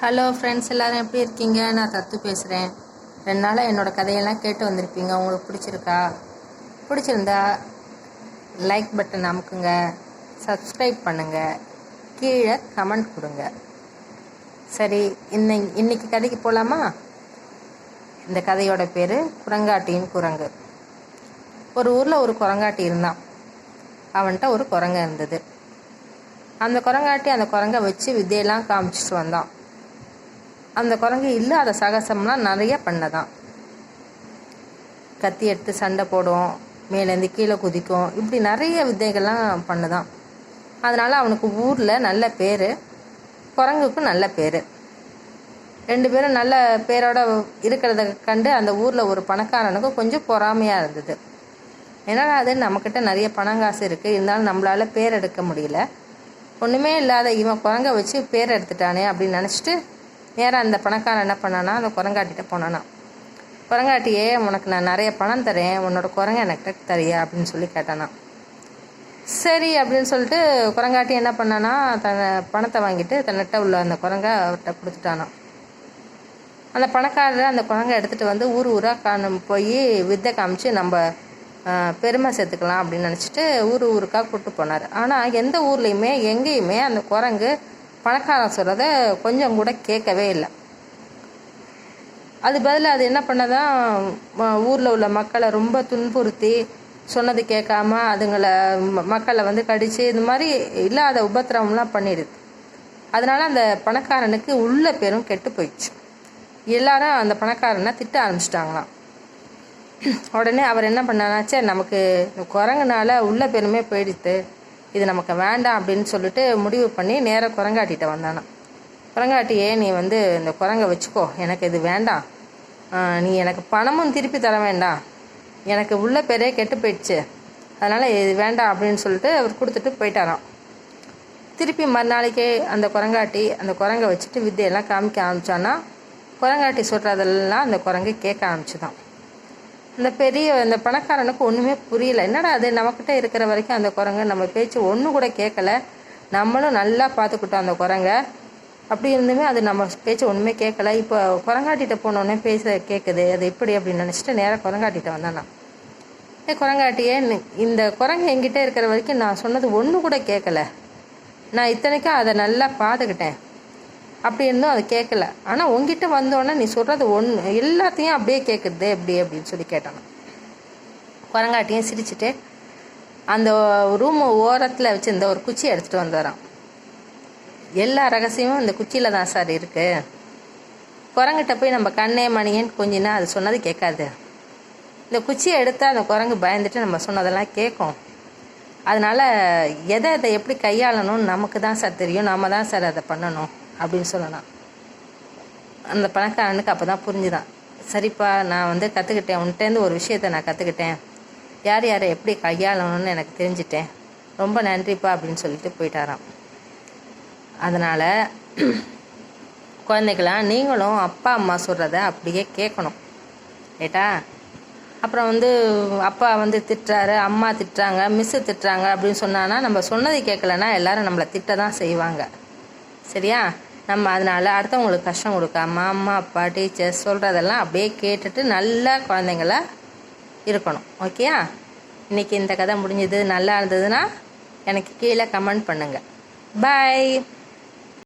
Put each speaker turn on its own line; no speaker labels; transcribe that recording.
Hello friends எல்லோரும் எப்படி இருக்கீங்க? நான் தத்து பேசுகிறேன் ரெண்டு நாளாக என்னோடய கதையெல்லாம் கேட்டு வந்திருப்பீங்க. உங்களுக்கு பிடிச்சிருக்கா? பிடிச்சிருந்தா லைக் பட்டன் அமுக்குங்க. சப்ஸ்கிரைப் பண்ணுங்கள் கீழே கமெண்ட் கொடுங்க. சரி இன்னை இன்னைக்கு கதைக்கு போகலாமா இந்த கதையோட பேர் குரங்காட்டியின் குரங்கு. ஒரு ஊரில் ஒரு குரங்காட்டி இருந்தான். அவன்கிட்ட ஒரு குரங்கு இருந்தது. அந்த குரங்காட்டி அந்த குரங்கை வச்சு வித்தையெல்லாம் காமிச்சிட்டு வந்தான். அந்த குரங்கு இல்லாத சாகசம்லாம் நிறைய பண்ணதான். கத்தி எடுத்து சண்டை போடும் மேலேருந்து கீழே குதிக்கும் இப்படி நிறைய வித்தைகள்லாம் பண்ணுதான். அதனால் அவனுக்கு ஊரில் நல்ல பேர் குரங்குக்கும் நல்ல பேர். ரெண்டு பேரும் நல்ல பேரோட இருக்கிறத கண்டு அந்த ஊரில் ஒரு பணக்காரனுக்கும் கொஞ்சம் பொறாமையாக இருந்தது. என்னடா அது நம்மக்கிட்ட நிறைய பணம் காசு இருக்குது இருந்தாலும் நம்மளால் பேர் எடுக்க முடியல. ஒன்றுமே இல்லாத இவன் குரங்க வச்சு பேர் எடுத்துட்டானே அப்படின்னு நினச்சிட்டு நேராக அந்த பணக்காரன் என்ன பண்ணானா அந்த குரங்காட்டிகிட்ட போனானா. குரங்காட்டியே உனக்கு நான் நிறைய பணம் தரேன் உன்னோட குரங்க எனக்கு தரியா அப்படின்னு சொல்லி கேட்டானா. சரி அப்படின்னு சொல்லிட்டு குரங்காட்டி என்ன பண்ணானா தன்னை பணத்தை வாங்கிட்டு தன்னிட்ட உள்ள அந்த குரங்க அவர்கிட்ட கொடுத்துட்டானா. அந்த பணக்காரர் அந்த குரங்கை எடுத்துகிட்டு வந்து ஊர் ஊராக காணும் போய் வித்தை காமிச்சு நம்ம பெருமை சேர்த்துக்கலாம் அப்படின்னு நினச்சிட்டு ஊர் ஊருக்காக கூப்பிட்டு போனார். ஆனால் எந்த ஊர்லேயுமே எங்கேயுமே அந்த குரங்கு பணக்காரன் சொல்கிறத கொஞ்சம் கூட கேட்கவே இல்லை. அது பதில் அது என்ன பண்ணதான் ஊரில் உள்ள மக்களை ரொம்ப துன்புறுத்தி சொன்னது கேட்காம அதுங்களை ம- மக்களை வந்து கடித்து இது மாதிரி இல்லாத உபத்திரவம்லாம் பண்ணிடுது. அதனால் அந்த பணக்காரனுக்கு உள்ள பேரும் கெட்டு போயிடுச்சு. எல்லாரும் அந்த பணக்காரனை திட்ட ஆரம்பிச்சிட்டாங்களாம். உடனே அவர் என்ன பண்ணாரா நமக்கு குரங்குனால உள்ள பெருமே போயிடுத்து. இது நமக்கு வேண்டாம் அப்படின்னு சொல்லிட்டு முடிவு பண்ணி நேராக குரங்காட்டிகிட்ட வந்தானாம் குரங்காட்டியே நீ வந்து இந்த குரங்கை வச்சுக்கோ. எனக்கு இது வேண்டாம். நீ எனக்கு பணமும் திருப்பி தர வேண்டாம். எனக்கு உள்ள பேரே கெட்டு போயிடுச்சு. அதனால் இது வேண்டாம் அப்படின்னு சொல்லிட்டு அவர் கொடுத்துட்டு போயிட்டாராம். திருப்பி மறுநாளைக்கே அந்த குரங்காட்டி அந்த குரங்கை வச்சுட்டு வித்தையெல்லாம் காமிக்க ஆரம்பித்தோன்னா குரங்காட்டி சொல்கிறதெல்லாம் அந்த குரங்கு கேட்க ஆரம்பிச்சுதான். இந்த பெரிய இந்த பணக்காரனுக்கு ஒன்றுமே புரியல. என்னடா அது நம்மக்கிட்ட இருக்கிற வரைக்கும் அந்த குரங்கு நம்ம பேச்சு ஒன்று கூட கேட்கல நம்மளும் நல்லா பார்த்துக்கிட்டோம் அந்த குரங்க. அப்படி இருந்துமே அது நம்ம பேச்சு ஒன்றுமே கேட்கல இப்போ குரங்காட்டிகிட்ட போனோடனே பேச கேட்குது அது எப்படி அப்படின்னு நினச்சிட்டு நேராக குரங்காட்டிகிட்ட வந்தானா ஏ குரங்காட்டியே இந்த குரங்கு என்கிட்ட இருக்கிற வரைக்கும் நான் சொன்னது ஒன்று கூட கேட்கல நான் இத்தனைக்கும் அதை நல்லா பார்த்துக்கிட்டேன் அப்படி இருந்தும் அது கேட்கல. ஆனால் உங்ககிட்ட வந்தோடனே நீ சொல்கிறது ஒன்று எல்லாத்தையும் அப்படியே கேட்குறது எப்படி அப்படின்னு சொல்லி கேட்டான் குரங்காட்டியும் சிரிச்சுட்டு அந்த ரூம் ஓரத்தில் வச்சுருந்த ஒரு குச்சி எடுத்துகிட்டு வந்துடுறான். எல்லா ரகசியமும் இந்த குச்சியில் தான் சார் இருக்குது குரங்கிட்ட போய் நம்ம கண்ணே மணியன்னு கொஞ்சினா அது சொன்னது கேட்காது. இந்த குச்சியை எடுத்தால் அந்த குரங்கு பயந்துட்டு நம்ம சொன்னதெல்லாம் கேட்கும். அதனால் எதை அதை எப்படி கையாளணும்னு நமக்கு தான் சார் தெரியும். நம்ம தான் சார் அதை பண்ணணும். அப்படின்னு சொல்லலாம். அந்த பணக்காரனுக்கு அப்போ தான் புரிஞ்சுதான். சரிப்பா நான் வந்து கற்றுக்கிட்டேன் உன்கிட்டேருந்து ஒரு விஷயத்தை நான் கற்றுக்கிட்டேன் யார் யாரை எப்படி கையாளணும்னு எனக்கு தெரிஞ்சிட்டேன். ரொம்ப நன்றிப்பா அப்படின்னு சொல்லிட்டு போயிட்டாராம். அதனால் குழந்தைகளாம் நீங்களும் அப்பா அம்மா சொல்கிறத அப்படியே கேட்கணும். ரைட்டா அப்புறம் வந்து அப்பா வந்து திட்டுறாரு அம்மா திட்டுறாங்க மிஸ்ஸு திட்டுறாங்க அப்படின்னு சொன்னான்னா நம்ம சொன்னதை கேட்கலன்னா எல்லாரும் நம்மளை திட்ட தான் செய்வாங்க. சரியா? நம்ம அதனால் அடுத்தவங்களுக்கு கஷ்டம் கொடுக்காம அம்மா அப்பா டீச்சர்ஸ் சொல்கிறதெல்லாம் அப்படியே கேட்டுட்டு நல்லா குழந்தைங்கள இருக்கணும். ஓகேயா இன்றைக்கி இந்த கதை முடிஞ்சது நல்லா இருந்ததுன்னா எனக்கு கீழே கமெண்ட் பண்ணுங்கள் பாய்